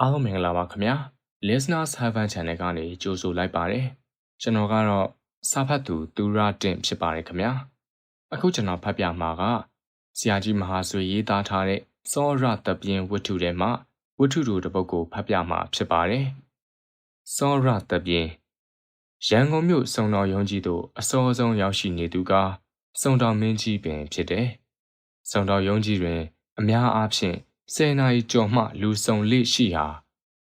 အားလုံးမင်္ဂလာပါခင်ဗျာ Listeners Heaven Channel ကနေကြိုဆိုလိုက်ပါတယ်ကျွန်တော်ကတော့စာဖတ်သူသူရတင်ဖြစ်ပါတယ်ခင်ဗျာအခုကျွန်တော်ဖတ်ပြမှာကဆရာကြီးမဟာဆွေရေးသားထားတဲ့စောရတပြင်းဝတ္ထုထဲမှာဝတ္ထုတို့တစ်ပုဒ်ကိုဖတ်ပြမှာဖြစ်ပါတယ်စောရတပြင်းရန်ကုန်မြို့စုံတော်ရုံးကြီးသို့အစောဆုံးရောက်ရှိနေသူကစုံတော်မင်းကြီးပင်ဖြစ်တယ်စုံတော်ရုံးကြီးတွင် အများအားဖြင့် ဆယ်နာရီကျော်မှလူဆုံလေရှိဟာ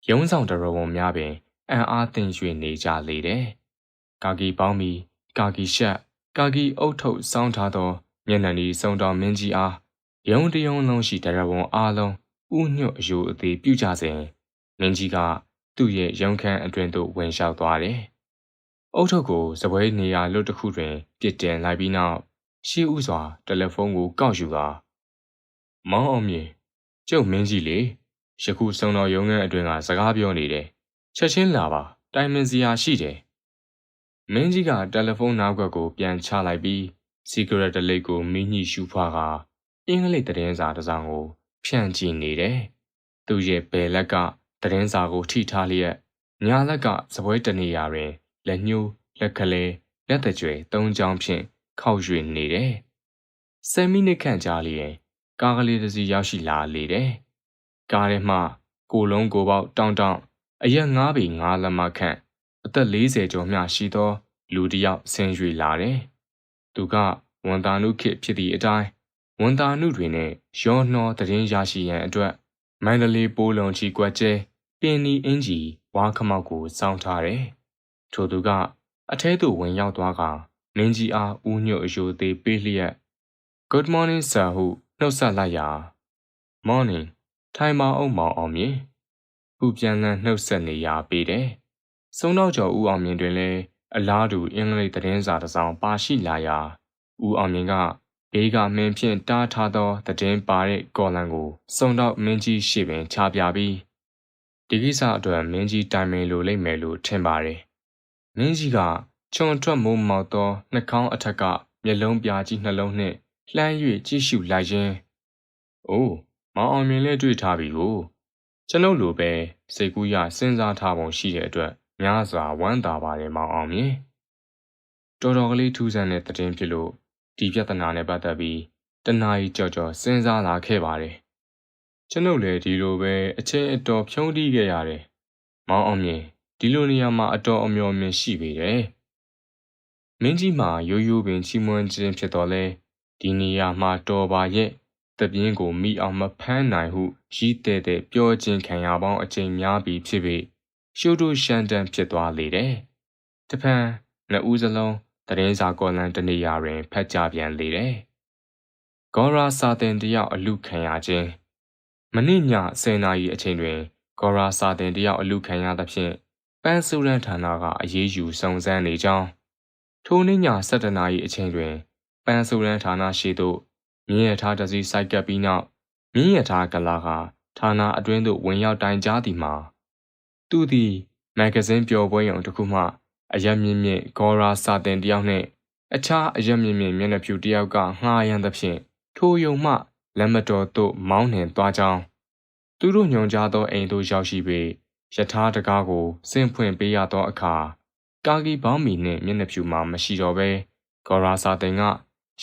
ရုံးဆောင်တရဝုံများပင်အံ့အားသင့်၍နေကြလေတယ်။ကာကီပေါင်းမီကာကီရှက်ကာကီအုတ်ထုတ်စောင်းထားသောမျက်နှာဤစုံတော်မင်းကြီးအားရုံးတရုံးလုံးရှိတရဝုံအားလုံးဥညွတ်အယိုအသေးပြုကြစဉ်မင်းကြီးကသူ့ရဲ့ရုံးခန်းအတွင်သို့ဝင်လျှောက်သွားတယ်။အုတ်ထုတ်ကိုစပွဲနေရာလွတ်တစ်ခုတွင်ပြစ်တင်လိုက်ပြီးနောက်ရှေးဥစွာတယ်လီဖုန်းကိုကောက်ယူကာမောင်းအောင်မြင် ကျုပ်မင်းကြီးလေယခုစုံတော်ရုံးခန်းအတွင်ကစကားပြောနေတယ်ချက်ချင်းလာပါတိုင်မင်စရာရှိတယ်မင်းကြီးကတယ်လီဖုန်းနောက်ကွက်ကိုပြန်ချလိုက်ပြီး secret လိတ်ကိုမင်းကြီးရှူဖွားကအင်္ဂလိပ်သတင်းစာတစ်စောင်ကိုဖြန့်ကြည့်နေတယ်သူရဲ့ဘယ်လက်ကသတင်းစာကိုထိထားလျက်ညာလက်ကစပွဲတနေရာတွင်လက်ညှိုးလက်ကလေးလက်တကြွယ်သုံးချောင်းဖြင့်ခောက်ရွေနေတယ်ဆယ်မိနစ်ခန့်ကြာလျင် ကားကလေးတစ်စီးရောက်ရှိလာလေတယ်။ကားထဲမှကိုလုံးကိုပေါက်တောင်းတောင်းအရက်ငားပေငားလက်မခန့်အသက်40ကျော်မျှရှိသော လူတစ်ယောက်ဆင်းရွှေလာတယ်။သူကဝန်တာနုခေဖြစ်သည့်အတိုင်းဝန်တာနုတွေနဲ့ရောနှောတရင်ရရှိရန်အတွက်မန္တလေးပိုးလုံးချီကွက်ကျဲပင်နီအင်ဂျီဝါခမောက်ကိုစောင်းထားတယ်။ထို့သူကအထဲသို့ဝင်ရောက်သွားကမင်းကြီးအားဦးညွတ်အယိုသေးပေးလျက် Good morning sir ဟု နှုတ်ဆက်လိုက်ရာ Morning ထိုင်ပါအောင်မောင်အောင်မြင်ခုပြန်လန်းနှုတ်ဆက်နေရပေးတယ်။စုံတော့ကျော်ဦးအောင်မြင်တွင်လည်းအလားတူအင်္ဂလိပ်သတင်းစာတစ်စောင်ပါရှိလာရာဦးအောင်မြင်ကဘေးကမင်းဖြင့်တားထားသောသတင်းပါတဲ့ကော်လန်ကိုစုံတော့မင်းကြီးရှေ့ပင်ချပြပြီးဒီကိစ္စအတွက်မင်းကြီးတိုင်ပင်လိုလိမ့်မယ်လို့ထင်ပါတယ်။မင်းကြီးကခြုံထွက်မိုးမောက်သောနှာခေါင်းအထက်ကမျက်လုံးပြာကြီးနှလုံးနှင့် လှမ်း၍ကြည့်ရှုလိုက်ရင်းအိုးမောင်အောင်မြင်လည်းတွေ့ထားပြီကိုကျွန်ုပ်လိုပဲစိတ်ကူးရစဉ်းစားထားပုံရှိတဲ့အတွက်များစွာဝမ်းသာပါတယ်မောင်အောင်မြင်တော်တော်ကလေးထူးဆန်းတဲ့သတင်းဖြစ်လို့ဒီပြဿနာနဲ့ပတ်သက်ပြီးတနာရီကြော်ကြော်စဉ်းစားလာခဲ့ပါတယ်ကျွန်ုပ်လည်းဒီလိုပဲအချင်းအတော်ဖြုံးတီးခဲ့ရတယ်မောင်အောင်မြင်ဒီလိုနေရာမှာအတော်အမျော်မြင်ရှိပေတယ်မင်းကြီးမှာရိုးရိုးပင်ချီးမွမ်းခြင်းဖြစ်တော်လဲ ဒီနေရာမှာတော်ပါရဲ့တပြင်းကိုမိအောင်မဖမ်းနိုင်ဟုရည်တဲ့တဲ့ပြောခြင်းခံရပေါင်းအကျိန်များပြီးဖြစ်ပြီးရှုပ်တို့ရှမ်းတန်းဖြစ်သွားလေတယ်။တဖန်နှစ်ဦးစလုံးတရင်စာကော်လန်တနေရာတွင်ဖတ်ကြပြန်လေတယ်။ဂေါရာစာတင်တယောက်အလူခံရခြင်းမနေ့ည10နာရီအချိန်တွင်ဂေါရာစာတင်တယောက်အလူခံရသဖြင့်ပန်းစုရန်ဌာနကအရေးယူစုံစမ်းနေကြောင်းထိုနေ့ည7နာရီအချိန်တွင် ပန်းစုရန်ဌာနရှိသို့မြင်းရထားတစည်းစိုက်ကပ်ပြီးနောက်မြင်းရထားကလာကဌာနအတွင်းသို့ဝင်ရောက်တိုင်ကြားသည်မှာသူသည်မဂ္ဂဇင်းပျော်ပွဲရုံတစ်ခုမှအရက်မြင့်မြင့်ဂေါ်ရာစာတင်တယောက်နှင့်အခြားအရက်မြင့်မြင့်မျက်နှာဖြူတယောက်ကငှားရမ်းသဖြင့်ထိုယုံမှလက်မတော်သို့မောင်းနှင်သွားကြောင်းသူတို့ညွန်ကြားသောအိမ်သို့ရောက်ရှိပြီးယထာတကားကိုဆင့်ဖွင့်ပေးရသောအခါကာဂီဘောင်းမီနှင့်မျက်နှာဖြူမှမရှိတော့ဘဲဂေါ်ရာစာတင်က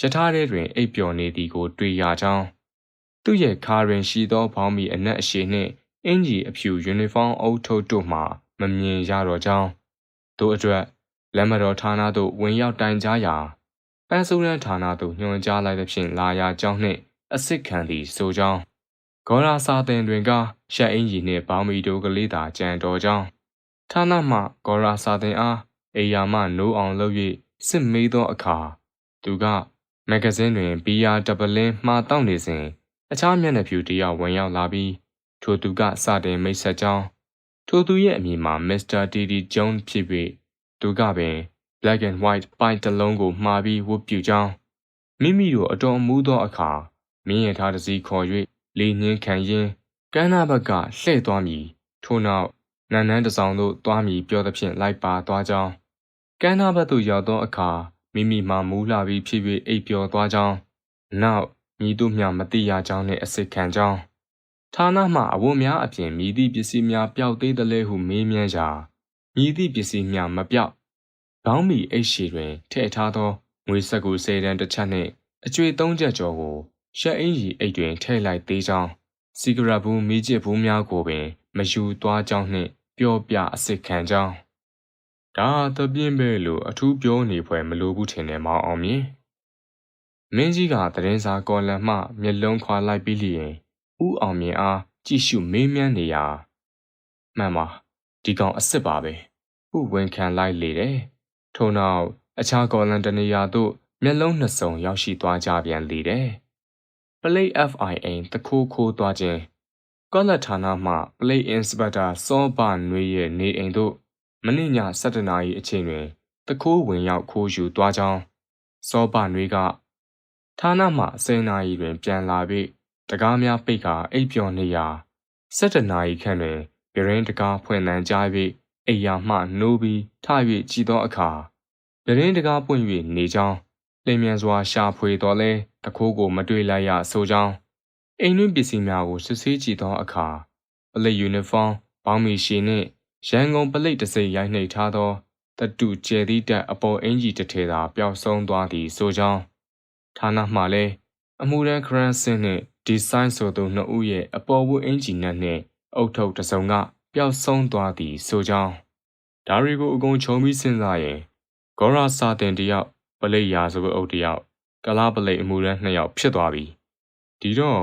ရထားထဲတွင်အိပ်ပျော်နေသည်ကို တွေ့ရကြောင်းသူ့ရဲ့ခါရင်ရှိသောဘောင်းမီအနက်အရှိနှင့်အင်ဂျီအဖြူယူနီဖောင်းအုပ်ထုပ်တို့မှမမြင်ရတော့ကြောင်းတို့အတွက်လက်မတော်ဌာနသို့ဝင်ရောက်တိုင်ကြားရာပန်းစိုးရန်ဌာနသို့ညွှန်ကြားလိုက်သဖြင့်လာရာကြောင်းနှင့်အစ်စ်ခံသည်ဆိုကြောင်းဂေါ်ရာစာတင်တွင်ကရှက်အင်ဂျီနှင့်ဘောင်းမီတို့ကလေးသာကြံတော်ကြောင်းဌာနမှဂေါ်ရာစာတင်အားအေယာမှနိုးအောင်လုပ်၍စစ်မေးသောအခါသူက မဂ္ဂဇင်းတွင်ဘီယာတပလင်းမှားတောက်နေစဉ်အခြားမျက်နှာဖြူတယောက်ဝင်ရောက်လာပြီးထိုသူကစတင်မိတ်ဆက်ကြောင်းထိုသူရဲ့အမည်မှာ Mr. D.D. Jones ဖြစ်ပြီးသူကပင် black and white ပိုင်တလုံးကိုမှားပြီးဝတ်ပြုကြောင်းမိမိတို့အတော်မူးသောအခါမင်းရထားတစည်းခေါ်၍လေနှင်းခံရင်းကမ်းနားဘက်ကလှည့်သွားမည်ထို့နောက်နန်းနန်းတစောင်သို့သွားမည်ပြောသဖြင့်လိုက်ပါသွားကြောင်းကမ်းနားဘက်သို့ရောက်သောအခါ မိမိမှမူးလာပြီးဖြစ်၍အိပ်ပျော်သွားကြောင်းနောက်မိတို့မျှမသိရကြောင်းနှင့်အစစ်ခံကြောင်းဌာနမှအဝတ်များအပြင်မြည်သည့်ပစ္စည်းများပျောက်သေးသလဲဟုမေးမြန်းရာမြည်သည့်ပစ္စည်းများမပျောက်ခေါင်းမီအိတ်ရှိတွင်ထည့်ထားသောငွေဆက်ကူစေတံတစ်ချက်နှင့်အကျွေသုံးချက်ကျော်ကိုရှက်အင်းကြီးအိတ်တွင်ထည့်လိုက်သေးကြောင်းစီဂရက်ဘူးမိကျစ်ဘူးများကိုပင် မယူသွားကြောင်းနှင့်ပြောပြအစ်စ်ခံကြောင်း ဒါသပြင်းပဲလို့အထူးပြောနေဖွယ်မလိုဘူးထင်တယ်မောင်အောင်မြင်မင်းကြီးကသတင်းစာကော်လန်မှမျက်လုံးခွာလိုက်ပြီးလျင်ဥအောင်မြင်အားကြည့်ရှုမေးမြန်းနေရာမှန်ပါဒီကောင်အစ်စ်ပါပဲဥဝန်ခံလိုက်လေတယ်ထို့နောက်အခြားကော်လန်တနေရာသို့မျက်လုံးနှစ်စုံရောက်ရှိသွားကြပြန်လေတယ် Play FIA တခိုးခိုးသွားခြင်းကောလက်ဌာနမှ Play Inspector စောဘနွေရဲ့နေအိမ်သို့ မနေ့ည7:00နာရီအချိန်တွင်တခိုးဝင်ရောက်ခိုးယူသွားကြောင်းစောဘနွေကဌာနမှ10:00နာရီတွင် ပြန်လာပြီးတကားများပိတ်ကာအိပ်ပျော်နေရာ7:00နာရီခန့်တွင်ပြရင်းတကားဖွင့်နှံကြားပြီးအိယာမှနိုးပြီးထ၍ကြည်သောအခါပြရင်းတကားပွင့်၍နေကြောင်းလင်းမြန်စွာရှာဖွေတော်လဲတခိုးကိုမတွေ့လိုက်ရဆိုကြောင်းအိမ်တွင်းပစ္စည်းများကိုစစ်ဆေးကြည့်သောအခါပလိတ်ယူနီဖောင်းဘောင်းမီရှည်နှင့် ရန်ကုန်ပလိတ်တစိမ့်ရိုက်နှိပ်ထားသောတတူကျဲသည့်တက်အပေါ်အင်ကြီးတစ်ထည်သာပျောက်ဆုံးသွားသည်ဆိုကြောင်းဌာနမှလည်းအမှုရန်ခရန်စင်နှင့်ဒီဇိုင်းဆိုသူနှစ်ဦးရဲ့အပေါ်ဝတ်အင်ဂျင်နက်နှင့်အုတ်ထုတ်တစုံကပျောက်ဆုံးသွားသည်ဆိုကြောင်းဒါတွေကိုအကုန်ခြုံပြီးစဉ်းစားရင်ဂေါရာစာတင်တယောက်ပလိတ်ရာဆိုအုပ်တယောက်ကလားပလိတ်အမှုရန်နှစ်ယောက်ဖြစ်သွားပြီဒီတော့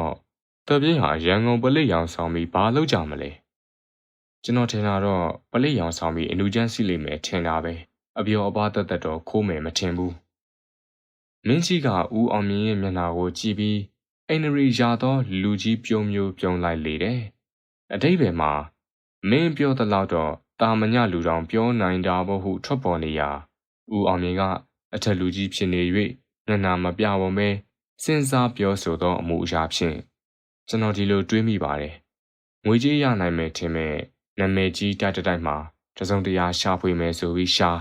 တပြင်းဟာရန်ကုန်ပလိတ်ရောင်ဆောင်ပြီးဘာလုပ်ကြမလဲ ကျွန်တော်ထင်တာတော့ပလိတ်ရောင်ဆောင်ပြီးအလူချမ်းစီလိမ့်မယ်ထင်တာပဲအပြောအပါသက်သက်တော့ခိုးမယ်မထင်ဘူးမင်းကြီးကဦးအောင်မြင်ရဲ့မျက်နှာကိုကြည့်ပြီးအိန္ဒြေရာသောလူကြီးပြုံးမျိုးပြုံးလိုက်လေတယ်အတိတ်ဘယ်မှာမင်းပြောသလောက်တော့တာမညလူတောင်ပြောနိုင်တာဘဟုထွက်ပေါ်နေရာဦးအောင်မြင်ကအထက်လူကြီးဖြစ်နေ၍မျက်နှာမပြဝမဲစဉ်းစားပြောဆိုသောအမှုအရာဖြင့်ကျွန်တော်ဒီလိုတွေးမိပါတယ်ငွေကြေးရနိုင်မယ်ထင်မဲ့ နာမည်ကြီးတိုက်တိုက်မှာတစုံတရာရှာဖွေမယ်ဆိုပြီးရှာ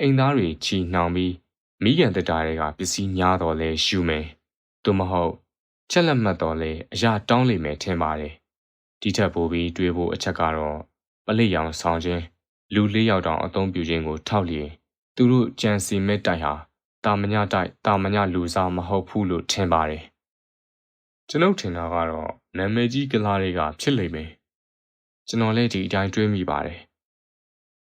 အိမ်သားတွေချီနှောင်ပြီးမိခင်တက်တာတွေကပစ္စည်းများတော့လဲရှူမယ်သို့မဟုတ်ချက်လက်မှတ်တော့လဲအရာတောင်းလိမ့်မယ်ထင်ပါတယ်ဒီထက်ပိုပြီးတွေးဖို့အချက်ကတော့ပလိရောင်ဆောင်ခြင်းလူလေးယောက်တောင်အသုံးပြုခြင်းကိုထောက်လျင်သူတို့ကြံစီမဲ့တိုက်ဟာတာမညတိုက်တာမညလူစားမဟုတ်ဘူးလို့ထင်ပါတယ်ကျွန်ုပ်ထင်တာကတော့နာမည်ကြီးကလားတွေကဖြစ်လိမ့်မယ် ကျွန်တော်လည်းဒီအတိုင်းတွေးမိပါတယ်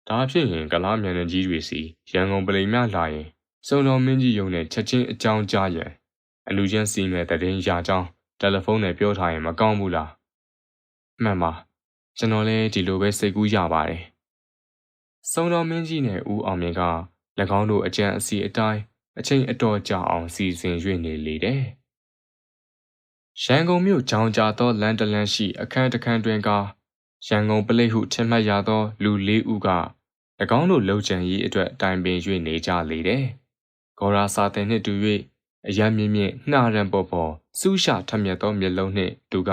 ဒါဖြစ်ရင်ကလားမြန်ကြီးတွေစီရန်ကုန်ပလိမ်မြလာရင်စုံတော်မင်းကြီးယုံနဲ့ချက်ချင်းအကြောင်းကြားရန်အလူချင်းစီမဲ့တည်င်းရကြောင်းတယ်လီဖုန်းနဲ့ပြောထားရင်မကောင်းဘူးလားမှန်ပါကျွန်တော်လည်းဒီလိုပဲစိတ်ကူးရပါတယ်စုံတော်မင်းကြီးနဲ့ဦးအောင်မြင့်က၎င်းတို့အကြံအစီအတိုင်းအချိန်အတော်ကြာအောင်စီစဉ်၍နေလေတယ်ရန်ကုန်မြို့ကြောင်ကြားသောလန်တလန်ရှိအခန်းတစ်ခန်းတွင်က ရန်ကုန်ပလိတ်ဟုထင်မှတ်ရသော လူလေးဦးက၎င်းတို့လှုပ်ချန်ရေးအတွက်တိုင်ပင်၍နေကြလေတယ်။ဂေါ်ရာစာတင်နှင့်တူ၍အရမြင့်မြင့်နှာရန်ပေါ်ပေါ်စူးရှထမြက်သောမျက်လုံးနှင့်သူက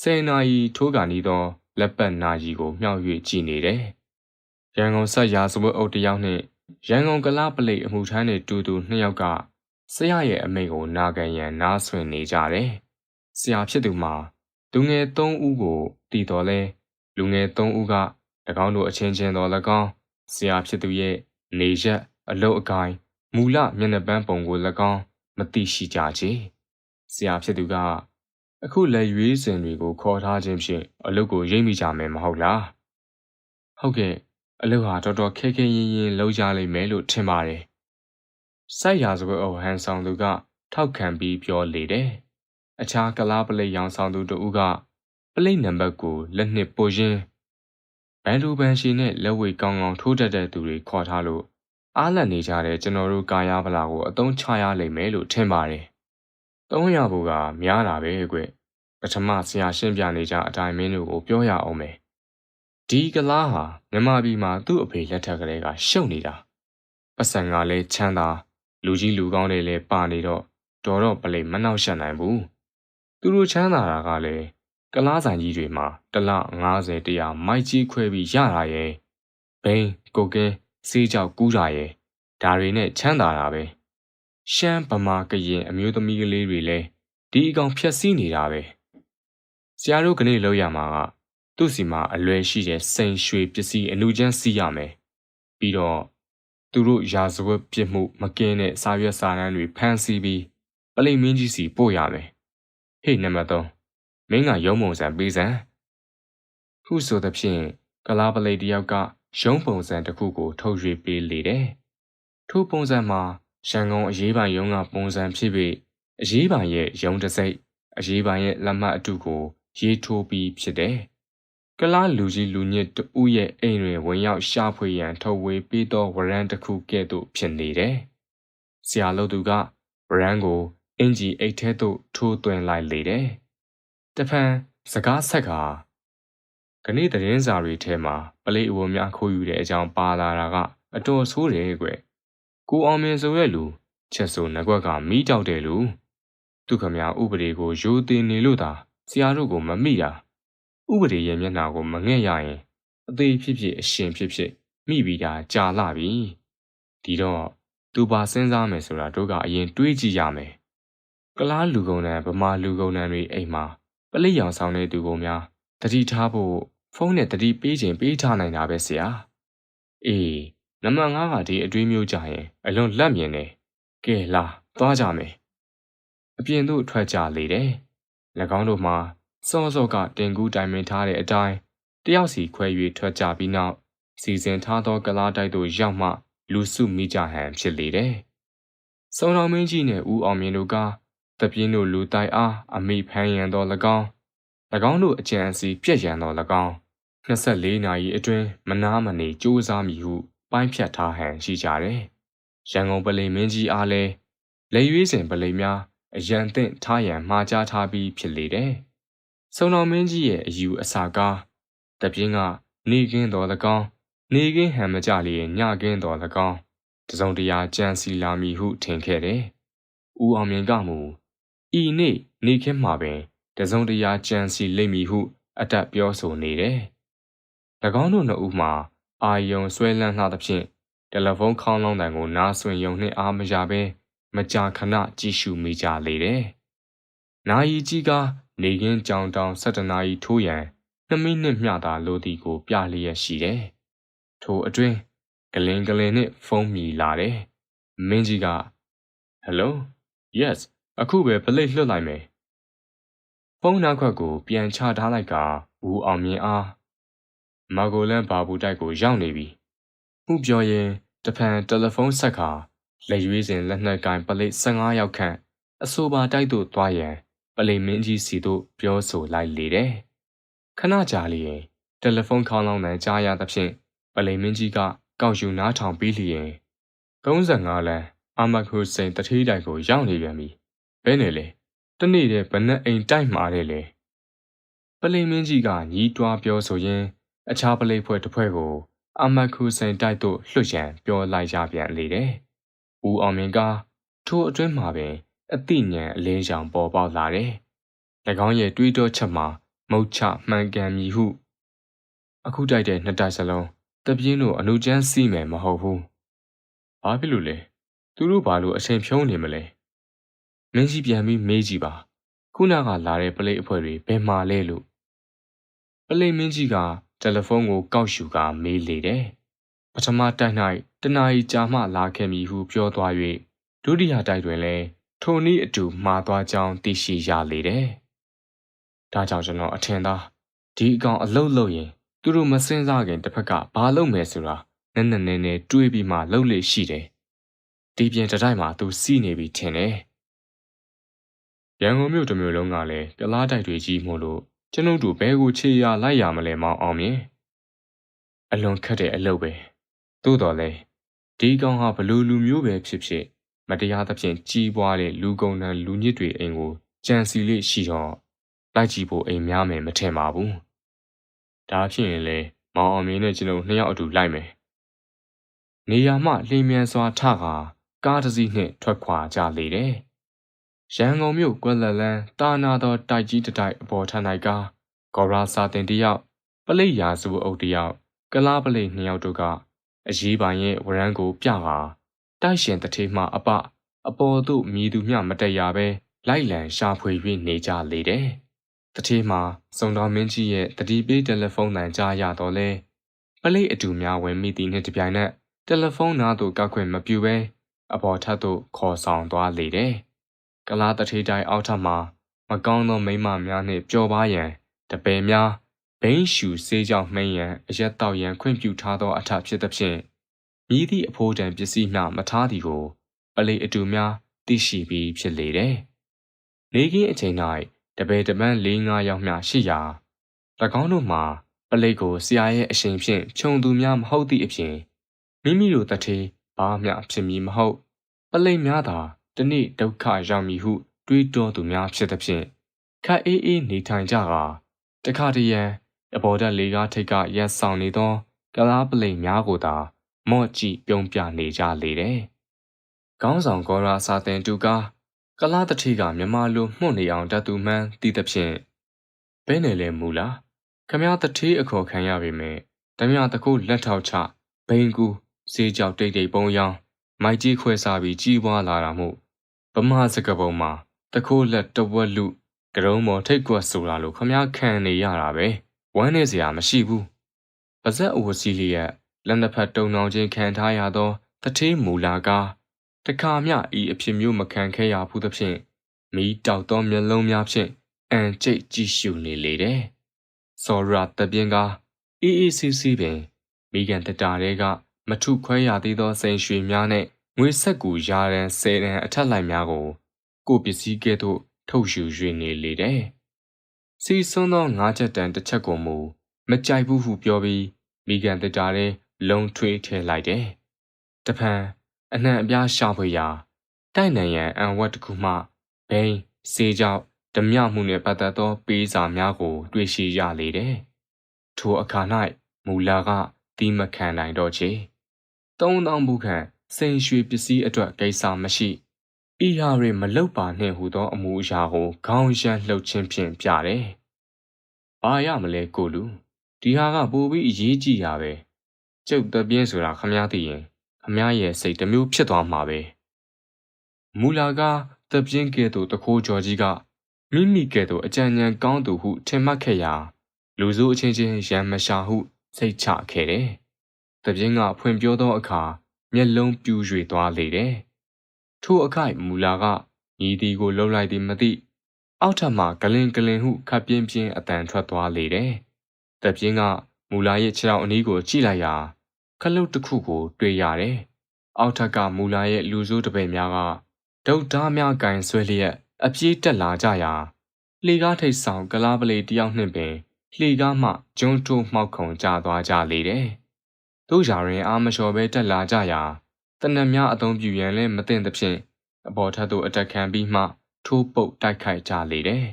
ဆယ်နာရီထိုးကာနီးသောလက်ပတ်နာရီကိုမြှောက်၍ကြည့်နေတယ်။ရန်ကုန်ဆက်ရာဇဝတ်အုပ်တယောက်နှင့်ရန်ကုန်ကလားပလိတ်အမှုထမ်းတွေတူတူနှစ်ယောက်ကဆရာရဲ့အမိန့်ကိုနာခံရန်နားဆွင့်နေကြတယ်။ဆရာဖြစ်သူမှာလူငယ်၃ဦးကိုတည်တော်လဲ လူငယ်၃ဦးက၎င်းတို့အချင်းချင်းတော်၎င်းဆရာဖြစ်သူရဲ့နေရက်အလုတ်အကိုင်းမူလမျက်နှာပန်းပုံကို၎င်းမသိရှိကြချေဆရာဖြစ်သူကအခုလက်ရွေးစင်တွေကိုခေါ်ထားခြင်းဖြင့်အလုတ်ကိုရိပ်မိကြမယ်မဟုတ်လားဟုတ်ကဲ့အလုတ်ဟာတော်တော်ခဲခဲရင်းရင်းလောက်ကြလိမ့်မယ်လို့ထင်ပါတယ်စိုက်ရာစပွဲအဟန်ဆောင်သူကထောက်ခံပြီးပြောလေတယ်အခြားကလားပလိတ်ရောင်ဆောင်သူတို့က ပလိတ်နံပါတ်ကိုလက်နှစ်ပို့ရင်းဘန်ဒူဘန်ရှီနဲ့လက်ဝဲကောင်းကောင်းထိုးတတ်တဲ့သူတွေခေါ်ထားလို့အားလက်နေကြတဲ့ကျွန်တော်တို့ကာယဗလာကိုအသုံးချရလိမ့်မယ်လို့ထင်ပါတယ်။သုံးရဖို့ကများတာပဲကွ။ပထမဆရာရှင်းပြနေကြအတိုင်းမင်းတို့ကိုပြောရအောင်မယ်။ဒီကလားဟာမြမပြည်မှာသူ့အဖေလက်ထက်ကလေးကရှုပ်နေတာ။ပတ်စံကလည်းချမ်းသာလူကြီးလူကောင်းတွေလည်းပါနေတော့တော်တော့ပလိမနှောက်ရှက်နိုင်ဘူး။သူတို့ချမ်းသာတာကလည်း ကလားဆိုင်ကြီးတွေမှာတလ90တရာမိုက်ကြီးခွဲပြီးရတာရဲ့ဘိန်းကိုကင်းစေးကြောက်ကူးတာရဲ့ဒါတွေနဲ့ချမ်းသာတာပဲရှမ်းဗမာကရင်အမျိုးသမီးကလေးတွေလည်းဒီအကောင်ဖြက်စီးနေတာပဲဆရာတို့ကနေ့လောက်ရမှာကသူ့စီမှာအလွယ်ရှိတဲ့စိန်ရွှေပစ္စည်းအနုချမ်းစီးရမယ်ပြီးတော့သူတို့ရာဇဝတ်ပြစ်မှုမကင်းတဲ့စာရွက်စာတမ်းတွေဖမ်းဆီးပြီးပလိမင်းကြီးစီပို့ရမယ်ဟေ့နံပါတ်3 မင်းကရုံးပုံစံပေးစမ်းခုဆိုသဖြင့်ကလားပလိတယောက်ကရုံးပုံစံတစ်ခုကို ထုတ်ရွေပေးလေတယ်ထိုပုံစံမှာရှန်ကုန်အရေးပိုင်ရုံးကပုံစံဖြစ်ပြီးအရေးပိုင်ရဲ့ရုံးတစိတ်အရေးပိုင်ရဲ့လက်မှတ်အတုကို ရေးထိုးပြီးဖြစ်တယ်ကလားလူကြီးလူညစ်တူရဲ့အိမ်တွင်ဝင်ရောက်ရှာဖွေရန်ထုတ်ဝေပေးသောဝရန်တစ်ခုကဲ့သို့ဖြစ်နေတယ်။ဆရာလို့သူကဝရန်ကိုအင်ဂျီအိတ်ထဲသို့ထိုးသွင်းလိုက်လေတယ်။ တဖန်စကားဆက်ကခဏသတင်းစာတွေထဲမှာပလိအဝများခိုးယူတဲ့အကြောင်းပါလာတာကအတော်ဆိုးတယ်ကွ။ကိုအောင်မင်းဆိုရဲ့လူချက်ဆိုငကွက်ကမိကြောက်တယ်လူသူခမဥပဒေကိုရိုသေနေလို့သာဆရာတို့ကိုမမိတာဥပဒေရဲ့မျက်နှာကိုမငဲ့ရရင်အသေးဖြစ်ဖြစ်အရှင်ဖြစ်ဖြစ်မိပြီးတာကြာလာပြီဒီတော့သူပါစဉ်းစားမယ်ဆိုတာတို့ကအရင်တွေးကြည့်ရမယ်ကလားလူကုန်တန်းဗမာလူကုန်တန်းတွေအိမ်မှာ ပလိရောင်ဆောင်တဲ့သူကုန်များတတိထားဖို့ဖုန်းနဲ့တတိပေးခြင်းပေးထားနိုင်တာပဲဆရာအေးနံပါတ်5ကဒီအတွေးမျိုးကြရင်အလွန်လက်မြင်တယ်ကဲလာသွားကြမယ်အပြင်သို့ထွက်ကြလေတယ်၎င်းတို့မှာစောစောကတင်ကူးတိုင်ပင်ထားတဲ့အတိုင်းတယောက်စီခွဲ၍ထွက်ကြပြီးနောက်စီစဉ်ထားသောကလားတိုက်သို့ရောက်မှ လူစုမိကြဟန်ဖြစ်လေတယ်။စုံတော်မင်းကြီးနှင့်ဦးအောင်မြင့်တို့က တပြင်းတို့လူတိုင်အားအမိဖမ်းရန်တော်၎င်း၎င်းတို့အကြံအစီပြက်ရန်တော်၎င်း24နာရီအတွင်းမနာမနေစူးစမ်းမိဟုပိုင်းဖြတ်ထားဟန်ရှိကြတယ်။ရန်ကုန်ပလိမင်းကြီးအားလည်းလက်ရွေးစင်ပလိများအရန်သင့်ထားရန်မှာကြားထားပြီးဖြစ်လေတယ်။စုံတော်မင်းကြီးရဲ့အယူအဆကားတပြင်းကနေကင်းတော်၎င်းနေကင်းဟန်မကြလျင်ညကင်းတော်၎င်းတစုံတရာကြံစီလာမည်ဟုထင်ခဲ့တယ်။ဦးအောင်မြင်ကမူ ဤနေ့နေခင်းမှာပင်တစုံတရာကြံစီလိမ့်မည်ဟု အတက်ပြောဆိုနေတယ်။၎င်းတို့နှစ်ဦးမှာအာယုံဆွဲလန်းလှသဖြင့်တယ်လီဖုန်းခေါင်းလောင်းတန်ကိုနားဆွင့်ယုံနှင့်အားမရဘဲမကြာခဏကြည့်ရှုမိကြလေတယ်။နာယီကြီးကနေကင်းကြောင်တောင်7နာရီထိုးရန်2မိနစ်မျှသာလိုသည်ကို ပြလျက်ရှိတယ်။ထိုအတွင်းဂလင်ဂလင်နှင့်ဖုန်းမြည်လာတယ်။မင်းကြီးက Hello Yes အခုပဲပလိတ်လွှတ်လိုက်မယ်။ဖုန်းနောက်ခွက်ကိုပြန်ချထားလိုက်ကဦးအောင်မြင်အားမာဂိုလန်ဘာဘူးတိုက်ကိုရောက်နေပြီ။မှုပြောရင်တဖန်တယ်လီဖုန်းဆက်ခါလက်ရွေးစဉ်လက်နှက်ကိုင်းပလိတ်15ရောက်ခန့်အဆိုပါတိုက်သို့သွားရန်ပလိမင်းကြီးစီသို့ပြောဆိုလိုက်လေတယ်။ခဏကြာလျင်တယ်လီဖုန်းခေါင်းလောင်းတန်ကြားရသဖြင့်ပလိမင်းကြီးကကောက်ယူနားထောင်ပြီးလျင်35လမ်းအာမတ်ဟူစိန်တထေးတိုင်ကိုရောက်နေပြန်ပြီ။ ဘဲနေလေတနေ့တည်းဘနဲ့အိမ်တိုက်မှာတယ်လေ။ပလိမင်းကြီးကညီးတွားပြောဆိုရင်းအခြားပလိဖွဲ့တစ်ဖွဲ့ကိုအာမတ်ဟူစိန်တိုက်သို့လွှတ်ရန်ပြောလိုက်ရပြန်လေတယ်။ဦးအောင်မြင်ကထိုအတွင်းမှာပင်အသိဉာဏ်အလင်းရောင်ပေါ်ပေါက်လာတယ်။၎င်းရဲ့တွေးတောချက်မှာမုတ်ချမှန်ကန်မည်ဟုအခုတိုက်တဲ့နှစ်တိုက်စလုံးတပြင်းတို့အနုချမ်းစီးမယ်မဟုတ်ဘူး။ဘာဖြစ်လို့လဲ။သူတို့ဘာလို့အချိန်ဖြုံးနေမလဲ။ မင်းကြီးပြန်ပြီးမေးကြည့်ပါ။ခုနကလာတဲ့ပလိတ်အဖွဲ့တွေဘယ်မှာလဲလို့ပလိတ်မင်းကြီးကတယ်လီဖုန်းကိုကောက်ယူကမေးလေတယ်။ပထမတိုက်၌တနာရီကြာမှလာခဲ့မည်ဟုပြောသွား၍ဒုတိယတိုက်တွင်လည်းထိုနည်းအတူမှားသွားကြောင်းသိရှိရလေတယ်။ဒါကြောင့်ကျွန်တော်အထင်သားဒီအကောင်အလုတ်လို့ရင်သူတို့မစင်စားခင်တစ်ဖက်ကဘာလုပ်မယ်ဆိုတာနည်းနည်းနည်းနည်းတွေးပြီးမှလုပ်လေရှိတယ်။ဒီပြင်တတိုက်မှာသူစီးနေပြီထင်တယ်။ ရန်ကုန်မြို့တစ်မြို့လုံးကလည်းကလားတိုက်တွေကြီးမို့လို့ကျွန်ုပ်တို့ဘဲကိုခြေရလိုက်ရမလဲမောင်းအောင်မြင်။အလွန်ခက်တဲ့အလုပ်ပဲ။သို့တော်လဲဒီကောင်ဟာဘလူလူမျိုးပဲဖြစ်ဖြစ်မတရားသဖြင့်ကြီးပွားတဲ့လူကုန်တန်းလူညစ်တွေအိမ်ကိုကြံစီလေးရှိတော့လိုက်ကြည့်ဖို့အိမ်များမယ်မထင်ပါဘူး။ဒါဖြစ်ရင်လေမောင်အောင်မင်းနဲ့ကျွန်တော်နှစ်ယောက်အတူလိုက်မယ်။နေရာမှလင်းမြန်စွာထခါကားတစ်စီးနှင့်ထွက်ခွာကြလေတယ်။ ရန်ကုန်မြို့ကွက်လက်လန်းတာနာသောတိုက်ကြီးတစ်တိုက်အပေါ်ထ၌ကဂေါ်ရာစာတင်တယောက်ပလိတ်ရာစုအုပ်တယောက်ကလားပလိတ်နှစ်ယောက်တို့ကအရေးပိုင်ရဲ့ဝရမ်းကိုပြပါတိုက်ရှင်တထေးမှအပအပေါ်သို့မြည်သူမျှမတက်ရပဲလိုက်လံရှာဖွေ၍နေကြလေတယ်တတိမှာစုံတော်မင်းကြီးရဲ့တတိပေးတယ်လီဖုန်းတန်ကြားရတော့လဲပလိတ်အတူများဝင်မိသည်နှင့်တပြိုင်နက်တယ်လီဖုန်းနားသို့ကောက်ခွင့်မပြုဘဲအပေါ်ထပ်သို့ခေါ်ဆောင်သွားလေတယ်။ ကလားတထေးတိုင်းအောက်ထပ်မှာမကောင်းသောမိမများနှင့်ပျော်ပါရန်တပယ်များဘိန်းရှူစေးကြောင့်မှိန်ရန်အရက်တောက်ရန်ခွင့်ပြုထားသောအထဖြစ်သဖြင့်မြည်သည့်အဖိုးတန်ပစ္စည်းများမထားသည်ကိုပလိတ်အတူများသိရှိပြီးဖြစ်လေတယ်။နေကင်းအချိန်၌တပယ်တပန်း၄၅ယောက်မျှရှိရာ၎င်းတို့မှာပလိတ်ကိုဆရာရဲ့အရှင်ဖြင့်ခြုံသူများမဟုတ်သည့်အပြင်မိမိတို့တထေးဘာမျှဖြစ်မည်မဟုတ်ပလိတ်များသာ တနေ့ဒုက္ခရောက်မည်ဟုတွေးတောသူများဖြစ်သဖြင့်ခတ်အေးအေးနေထိုင်ကြကာတခါတရံအပေါ်တက်လေကားထိတ်ကရက်ဆောင်နေသောကလားပလိတ်များကိုသာမော့ကြည့်ပြုံးပြနေကြလေတယ်။ခေါင်းဆောင်ကောရာစာတင်တူကားကလားတတိကမြမလိုမှုန့်နေအောင်တတ်သူမှန်းသိသဖြင့်ဘဲနယ်လဲမူလားခမရတတိအခေါ်ခံရပေမဲ့ဓမြတခုလက်ထောက်ချဘိန်ကူစေးကြောက်တိတ်တိတ်ပုံရောင် မိုက်ကြီးခွဲစားပြီးကြီးပွားလာတာမို့ဗမာစကပုံမှာတခိုးလက်တဝက်လူကရုံးမော်ထိတ်ကွက်ဆိုတာလို့ခမရခံနေရတာပဲဝမ်းနေစရာမရှိဘူးပါဇက်အဝစီလီရဲ့လက်နှစ်ဖက်တုံနောင်ချင်းခံထားရသောတထေးမူလာကားတခါမျှဤအဖြစ်မျိုးမခံခဲ့ရဘူးသဖြင့်မိတောက်သောမျက်လုံးများဖြင့်အန်ကျိတ်ကြည့်ရှုနေလေတယ်စောရတပြင်းကားအေးအေးဆေးဆေးပင်မိကန်တတာတွေက မထုခွဲရသေးသောစိန်ရွှေများနဲ့ငွေဆက်ကူရာရန်ဆယ်ရန်အထက်လိုက်များကို ကိုပစ္စည်းကဲ့သို့ထုတ်ယူ၍နေလေတယ်။စီစွန်းသောငါးချက်တန်တစ်ချက်ကိုမူမကြိုက်ဘူးဟုပြောပြီးမိကန်တတာတွေလုံထွေးထည့်လိုက်တယ်။တဖန်အနှံ့အပြားရှာဖွေရာတိုက်နိုင်ရန်အံဝတ်တစ်ခုမှဘိန်းစေးကြောက်ဓမြမှုနှင့်ပတ်သက်သောပေးစာများကို တွေ့ရှိရလေတယ်။ထိုအခါ၌မူလာကတီးမခံနိုင်တော့ချေ သုံးသောဘူးခန့်စိန်ရွှေပစ္စည်းအတွက်ကိစ္စမရှိဤဟာတွေမလုတ်ပါနှင့်ဟူသောအမူအရာကိုခေါင်းရမ်းလှုပ်ခြင်းဖြင့်ပြတယ်။ဘာရမလဲကိုလူဒီဟာကပိုပြီးအရေးကြီးတာပဲ။ကျုပ်တပြင်းဆိုတာခမားသိရင်ခမားရဲ့စိတ်တစ်မျိုးဖြစ်သွားမှာပဲ။မူလာကတပြင်းကဲ့သို့တခိုးကျော်ကြီးကမိမိကဲ့သို့အကြံဉာဏ်ကောင်းသူဟုထင်မှတ်ခဲ့ရာလူစုအချင်းချင်းရံမရှာဟုစိတ်ချခဲ့တယ်။ တပြင်းကဖွင့်ပြောသောအခါမျက်လုံးပြူရွေသွားလေတယ်။ထို့အခိုက်မူလာကညီတီကိုလှုပ်လိုက်သည်မသိအောက်ထပ်မှဂလင်ဂလင်ဟုခပ်ပြင်းပြင်းအတန်ထွက်သွားလေတယ်။တပြင်းကမူလာရဲ့ခြေထောက်အနီးကိုကြည့်လိုက်ရာခလုတ်တစ်ခုကို တွေ့ရတယ်။အောက်ထပ်ကမူလာရဲ့လူစိုးတပည့်များကဒုတ်သားများကင်ဆွဲလျက်အပြေးတက်လာကြရာလှေကားထိတ်ဆောင်ကလားပလေတယောက်နှင့်ပင်လှေကားမှကျွန်းထိုးမှောက်ခုံကျသွားကြလေတယ်။ တို့ရာရင်အာမလျှော်ပဲတက်လာကြရာတနက်များအုံပြူရန်လည်းမသိသဖြင့်အပေါ်ထပ်သို့အတက်ခံပြီးမှထိုးပုတ်တိုက်ခိုက်ကြလေတယ်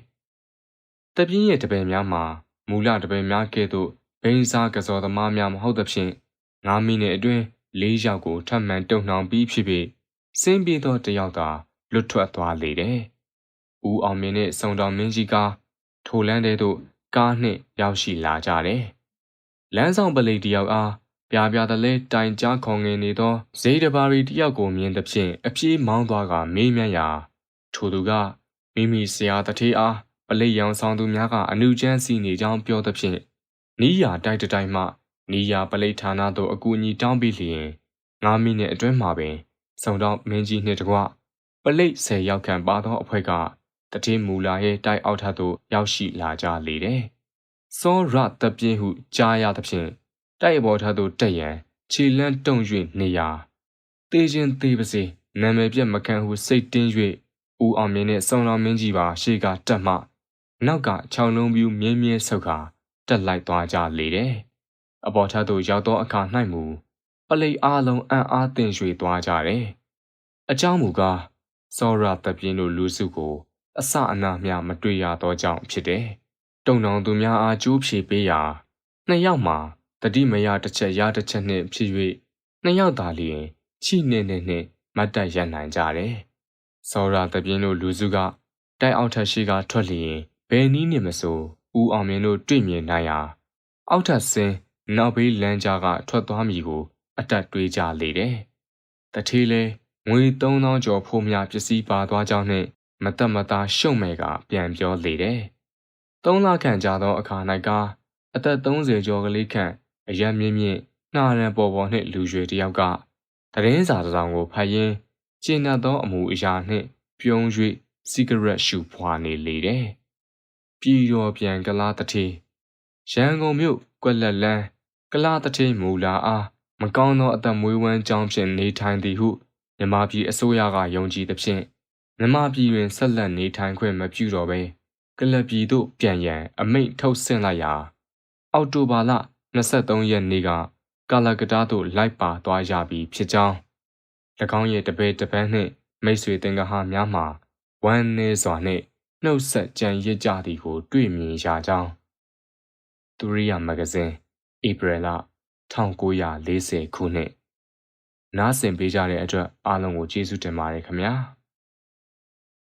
။တပြင်းရဲ့တပည့်များမှာမူလတပည့်များကဲ့သို့ဘိန်းစားကစော်သမားများမဟုတ်သဖြင့်9မိနစ်အတွင်း၄ယောက်ကိုထပ်မံတုံနှောင်ပြီးဖြစ်ပြီးစင်းပြေသောတယောက်သာလွတ်ထွက်သွားလေတယ်။ဦးအောင်မြင့်နှင့်စုံတော်မင်းကြီးကထိုလန်းတဲသို့ကားနှင့်ရောက်ရှိလာကြတယ်။လမ်းဆောင်ပလိတယောက်အား ပြာပြတလဲတိုင်ကြားခေါငင်နေသောဇေဒဘာရီတယောက်ကိုမြင်သဖြင့်အပြေးမောင်းသွားကမေးမြန်းရာထိုသူကမိမိဆရာတထေးအားပလိရောင်ဆောင်သူများကအနုကျန်းစီနေကြောင်းပြောသဖြင့်နီးယာတိုက်တိုက်မှနီးယာပလိဌာနသို့အကူအညီတောင်းပြီးလျင်9မိနစ်အတွင်းမှာပင်စုံတော့မင်းကြီးနှင့်တကွပလိတ်10ရောက်ခန့်ပါသောအဖွဲ့ကတတိမူလာရဲ့တိုက်အောက်ထပ်သို့ရောက်ရှိလာကြလေတယ်။စောရတပြင်းဟုကြားရသဖြင့် တိုက်ပေါ်ထပ်သို့တက်ရန်ခြေလန်းတုံ၍နေရာတေးချင်းသေးပါစေနာမည်ပြတ်မခံဟုစိတ်တင်း၍ဦးအောင်မြင့်နှင့်စုံတော်မင်းကြီးပါရှေ့ကတက်မှနောက်ကခြောင်လုံးပြူမြင်းမြဲဆုပ်ခါတက်လိုက်သွားကြလေတယ်။အပေါ်ထပ်သို့ရောက်သောအခါ၌မူပလိတ်အားလုံးအံ့အားသင့်ရွှေသွားကြတယ်။အเจ้าမူကားစောရတပြင်းတို့လူစုကိုအစအနာမျှမတွေ့ရသောကြောင့်ဖြစ်တယ်။တုံနောင်သူများအားကျိုးဖြေပေးရာနှစ်ယောက်မှာ တတိမယတစ်ချက်ရတစ်ချက်နှင့်ဖြစ်၍နှစ်ယောက်သာလျင်ချိနေနေနှင့်မတ်တက်ရနိုင်ကြတယ်။စောရတပြင်းတို့လူစုကတိုက်အောက်ထက်ရှိကထွက်လျင်ဘယ်နည်းနှင့်မဆိုဦးအောင်မြင်တို့တွေ့မြင်နိုင်ရာအောက်ထက်ဆင်းနောက်ဘေးလမ်းကြားကထွက်သွားမည်ကို အတက်တွေးကြလေတယ်။တထေးလဲငွေ3000ကျော်ဖို့မြပစ္စည်းပါသွားကြောင်းနှင့်မတက်မသားရှုံမဲ့ကပြန်ပြောလေတယ်သုံးလခန့်ကြာသောအခါ၌ကအသက်30ကျော်ကလေးခန့် အရက်မြင့်မြင့်နှာရန်ပေါ်ပေါ်နှင့်လူရွယ်တစ်ယောက်ကသတင်းစာတစ်စောင်ကိုဖတ်ရင်းကျဉ်တ်သောအမူအရာနှင့်ပြုံး၍စီဂရက်ရှူဖွာနေလေတယ်။ပြည်တော်ပြန်ကလားတထေးရန်ကုန်မြို့ကွက်လက်လန်းကလားတထေးမူလာအားမကောင်းသောအသက်မွေးဝမ်းကြောင်းဖြင့်နေထိုင်သည်ဟုမြမပြည်အစိုးရကယုံကြည်သဖြင့်မြမပြည်တွင်ဆက်လက်နေထိုင်ခွင့်မပြုတော့ဘဲကလပ်ပြည်သို့ပြန်ရန်အမိန့်ထုတ်ဆင့်လိုက်ရာအောက်တိုဘာလ 23ရက်နေ့ကကာလကတားသို့လိုက်ပါသွားရပြီဖြစ်ကြောင်း၎င်းရဲ့တပည့်တပန်းနှင့်မိတ်ဆွေတင်ကဟာများမှာဝမ်းနည်းစွာနှင့်နှုတ်ဆက်ကြံရစ်ကြသည်ကို တွေ့မြင်ရကြောင်းသူရိယာမဂဇင်းဧပြီလ1940ခုနှစ်နားဆင်ပေးကြတဲ့အတွက်အားလုံးကိုကျေးဇူးတင်ပါတယ်ခင်ဗျာ။